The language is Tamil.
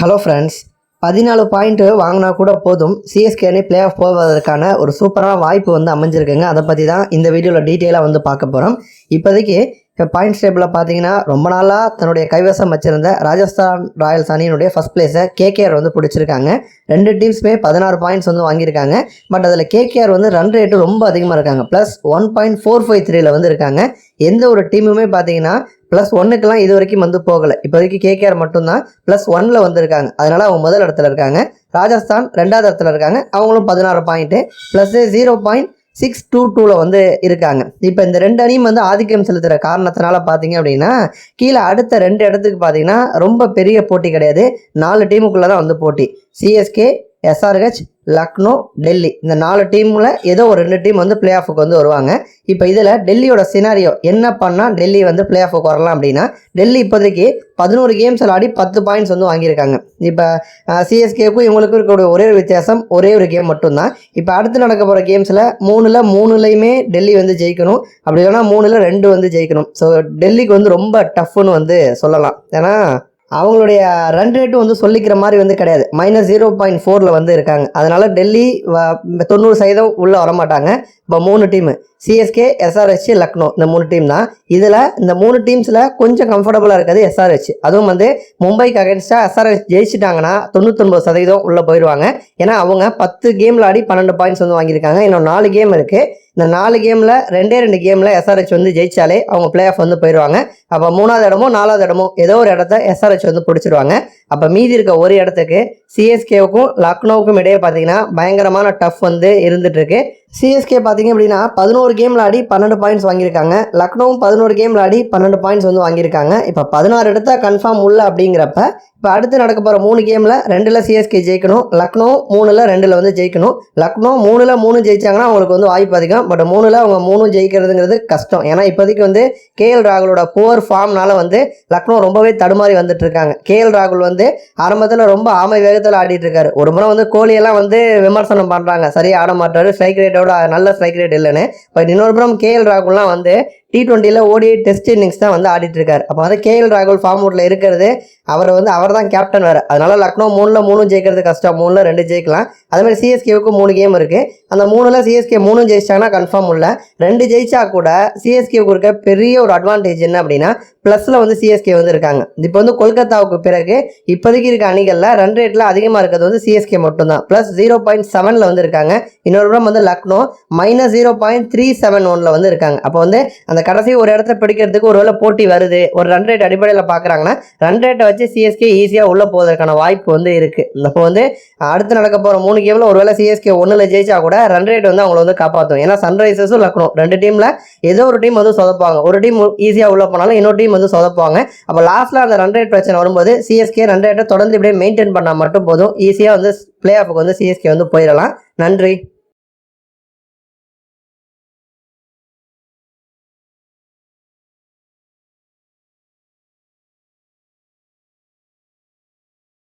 ஹலோ ஃப்ரெண்ட்ஸ் பதினாலு பாயிண்ட்டு வாங்கினா கூட போதும். சிஎஸ்கே அணி பிளே ஆஃப் போவதற்கான ஒரு சூப்பரான வாய்ப்பு வந்து அமைஞ்சிருக்குங்க. அதை பற்றி தான் இந்த வீடியோவில் டீட்டெயிலாக வந்து பார்க்க போகிறோம் இப்போதைக்கு இப்போ பாயிண்ட்ஸ் டேபிளில் பார்த்தீங்கன்னா ரொம்ப நாளாக தன்னுடைய கைவசம் வச்சிருந்த ராஜஸ்தான் ராயல்ஸ் அணியினுடைய ஃபஸ்ட் பிளேஸை கேகேஆர் வந்து பிடிச்சிருக்காங்க. ரெண்டு டீம்ஸுமே பதினாறு பாயிண்ட்ஸ் வந்து வாங்கியிருக்காங்க. பட் அதில் கேகேஆர் வந்து ரன் ரேட்டு ரொம்ப அதிகமாக இருக்காங்க. Plus one point four five த்ரீயில் வந்து இருக்காங்க. எந்த ஒரு டீமுமே பார்த்தீங்கன்னா ப்ளஸ் ஒன்றுக்கெல்லாம் இது வரைக்கும் வந்து போகலை. இப்போ வரைக்கும் கேகேஆர் மட்டும்தான் ப்ளஸ் ஒனில் வந்திருக்காங்க அதனால் அவங்க முதல் இடத்துல இருக்காங்க. ராஜஸ்தான் ரெண்டாவது இடத்துல இருக்காங்க. அவங்களும் பதினாறு point plus zero point six two டூவில் வந்து இருக்காங்க. இப்போ இந்த ரெண்டு அணியும் வந்து ஆதிக்கம் செலுத்துகிற காரணத்தினால பார்த்தீங்க அப்படின்னா கீழே அடுத்த ரெண்டு இடத்துக்கு பார்த்தீங்கன்னா ரொம்ப பெரிய போட்டி கிடையாது. நாலு டீமுக்குள்ளே தான் வந்து போட்டி. CSK SRH Lucknow Delhi. இந்த நாலு டீமில் ஏதோ ஒரு ரெண்டு டீம் வந்து பிளே ஆஃபுக்கு வந்து வருவாங்க. இப்போ இதில் டெல்லியோட சினாரியோ என்ன பண்ணால் டெல்லி வந்து பிளே ஆஃபுக்கு வரலாம் அப்படின்னா டெல்லி இப்போதைக்கு பதினோரு கேம்ஸ் விளாடி பத்து பாயிண்ட்ஸ் வந்து வாங்கியிருக்காங்க. இப்போ சிஎஸ்கேக்கும் இவங்களுக்கும் இருக்கக்கூடிய ஒரே ஒரு வித்தியாசம் ஒரே ஒரு கேம் மட்டும்தான். இப்போ அடுத்து நடக்க போகிற கேம்ஸில் மூணில் மூணுலையுமே டெல்லி வந்து ஜெயிக்கணும். அப்படி இல்லைன்னா மூணில் ரெண்டு வந்து ஜெயிக்கணும். ஸோ டெல்லிக்கு வந்து ரொம்ப டஃப்னு வந்து சொல்லலாம். ஏன்னா அவங்களுடைய ரன் ரேட்டும் வந்து சொல்லிக்கிற மாதிரி வந்து கிடையாது. மைனஸ் ஜீரோ பாயிண்ட் ஃபோரில் வந்து இருக்காங்க. அதனால் டெல்லி வ- தொண்ணூறு சதவீதம் உள்ளே வரமாட்டாங்க. இப்போ மூணு டீமு சிஎஸ்கே எஸ்ஆர்ஹெச் லக்னோ இந்த மூணு டீம் தான். இதில் இந்த மூணு டீம்ஸில் கொஞ்சம் கம்ஃபர்டபுளாக இருக்கிறது எஸ்ஆர்ஹெச் அதுவும் வந்து மும்பைக்கு அகேன்ஸ்டாக எஸ்ஆர்ஹெச் ஜெயிச்சிட்டாங்கன்னா தொண்ணூத்தொன்பது சதவீதம் உள்ளே போயிடுவாங்க. ஏன்னா அவங்க பத்து கேமில் ஆடி பன்னெண்டு பாயிண்ட்ஸ் வந்து வாங்கியிருக்காங்க. இன்னும் நாலு கேம் இருக்குது இந்த நாலு கேமில் ரெண்டே ரெண்டு கேமில் எஸ்ஆர்ஹெச் வந்து ஜெயிச்சாலே அவங்க பிளே ஆஃப் வந்து போயிடுவாங்க அப்போ மூணாவது இடமோ நாலாவது இடமோ ஏதோ ஒரு இடத்த எஸ்ஆர்ஹெச் வந்து பிடிச்சிருவாங்க. அப்போ மீதி இருக்க ஒரு இடத்துக்கு சிஎஸ்கேவுக்கும் லக்னோவுக்கும் இடையே பார்த்தீங்கன்னா பயங்கரமான டஃப் வந்து இருந்துகிட்ருக்கு சிஎஸ்கே பார்த்தீங்க அப்படின்னா பதினோரு கேமில் ஆடி பன்னெண்டு பாயிண்ட்ஸ் வாங்கியிருக்காங்க. லக்னோவும் பதினோரு கேமில் ஆடி பன்னெண்டு பாயிண்ட்ஸ் வந்து வாங்கியிருக்காங்க. இப்போ பதினாறு இடத்த கன்ஃபார்ம் உள்ள அப்படிங்கிறப்ப இப்போ அடுத்து நடக்க போகிற மூணு கேமில் ரெண்டில் சிஎஸ்கே ஜெயிக்கணும். லக்னோ மூணில் ரெண்டில் வந்து ஜெயிக்கணும். லக்னோ மூணில் மூணு ஜெயிச்சாங்கன்னா அவங்களுக்கு வந்து வாய்ப்பு அதிகம். பட் மூணில் அவங்க மூணு ஜெயிக்கிறதுங்கிறது கஷ்டம். ஏன்னா இப்போதைக்கு வந்து கேஎல் ராகுலோட புவர் ஃபார்ம்னால வந்து லக்னோ ரொம்பவே தடுமாறி வந்துட்டு இருக்காங்க கேஎல் ராகுல் வந்து ஆரம்பத்தில் ரொம்ப ஆமை வேகத்தில் ஆடிட்டு இருக்காரு ஒரு முறை வந்து கோலியெல்லாம் வந்து விமர்சனம் பண்ணுறாங்க சரியாக ஆட மாட்டாரு. ஸ்ட்ரைக் ரேட்டோட நல்ல ஸ்ட்ரைக் ரேட் இல்லைன்னு. பட் இன்னொரு புறம் கேஎல் ராகுல்லாம் வந்து டி டுவெண்ட்டியில் ஓடிஐ டெஸ்ட் இன்னிங்ஸ் தான் வந்து ஆடிட்டு இருக்காரு அப்போ வந்து கேஎல் ராகுல் ஃபார்ம் அவுட்டில் இருக்கிறது. அவர் வந்து அவர் தான் கேப்டன் வேறு. அதனால லக்னோ மூணில் மூணும் ஜெயிக்கிறது கஷ்டம். மூணில் ரெண்டு ஜெயிக்கலாம். அதே மாதிரி சிஎஸ்கேவுக்கு மூணு கேம் இருக்குது அந்த மூணில் சிஎஸ்கே மூணும் ஜெயிச்சிட்டாங்கன்னா கன்ஃபார்ம் இல்லை ரெண்டு ஜெயிச்சா கூட சிஎஸ்கேவுக்கு இருக்க பெரிய ஒரு அட்வான்டேஜ் என்ன அப்படின்னா ப்ளஸில் வந்து சிஎஸ்கே வந்து இருக்காங்க. இப்போ வந்து கொல்கத்தாவுக்கு பிறகு இப்போதைக்கு இருக்க அணிகளில் ரன் ரேட்டில் அதிகமாக இருக்கிறது வந்து சிஎஸ்கே மட்டும்தான். ப்ளஸ் ஜீரோ பாயிண்ட் செவனில் வந்து இருக்காங்க. இன்னொரு புறம் வந்து Lucknow minus zero point three seven ஒனில் வந்து இருக்காங்க. அப்போ வந்து அந்த கடைசி ஒரு இடத்த பிடிக்கிறதுக்கு ஒருவேளை போட்டி வருது ஒரு ரன் ரேட் அடிப்படையில் பார்க்குறாங்கன்னா ரன் ரேட்டை வச்சு சிஎஸ்கே ஈஸியாக உள்ளே போவதற்கான வாய்ப்பு வந்து இருக்குது அப்போ வந்து அடுத்து நடக்க போகிற மூணு கேமில் ஒருவேளை சிஎஸ்கே ஒன்றில் ஜெயிச்சா கூட ரன் ரேட் வந்து அவங்கள வந்து காப்பாற்றும் ஏன்னா சன்ரைசர்ஸும் லக்னோ ரெண்டு டீமில் ஏதோ ஒரு டீம் வந்து சொதப்பாங்க ஒரு டீம் ஈஸியாக உள்ளே போனாலும் இன்னொரு டீம் வந்து சொதப்பாங்க அப்போ லாஸ்ட்டில் அந்த ரன் ரேட் பிரச்சனை வரும்போது சிஎஸ்கே ரன் ரேட்டை தொடர்ந்து இப்படியே மெயின்டைன் பண்ணால் மட்டும் போதும். ஈஸியாக வந்து பிளே ஆஃபுக்கு வந்து சிஎஸ்கே வந்து போயிடலாம். நன்றி.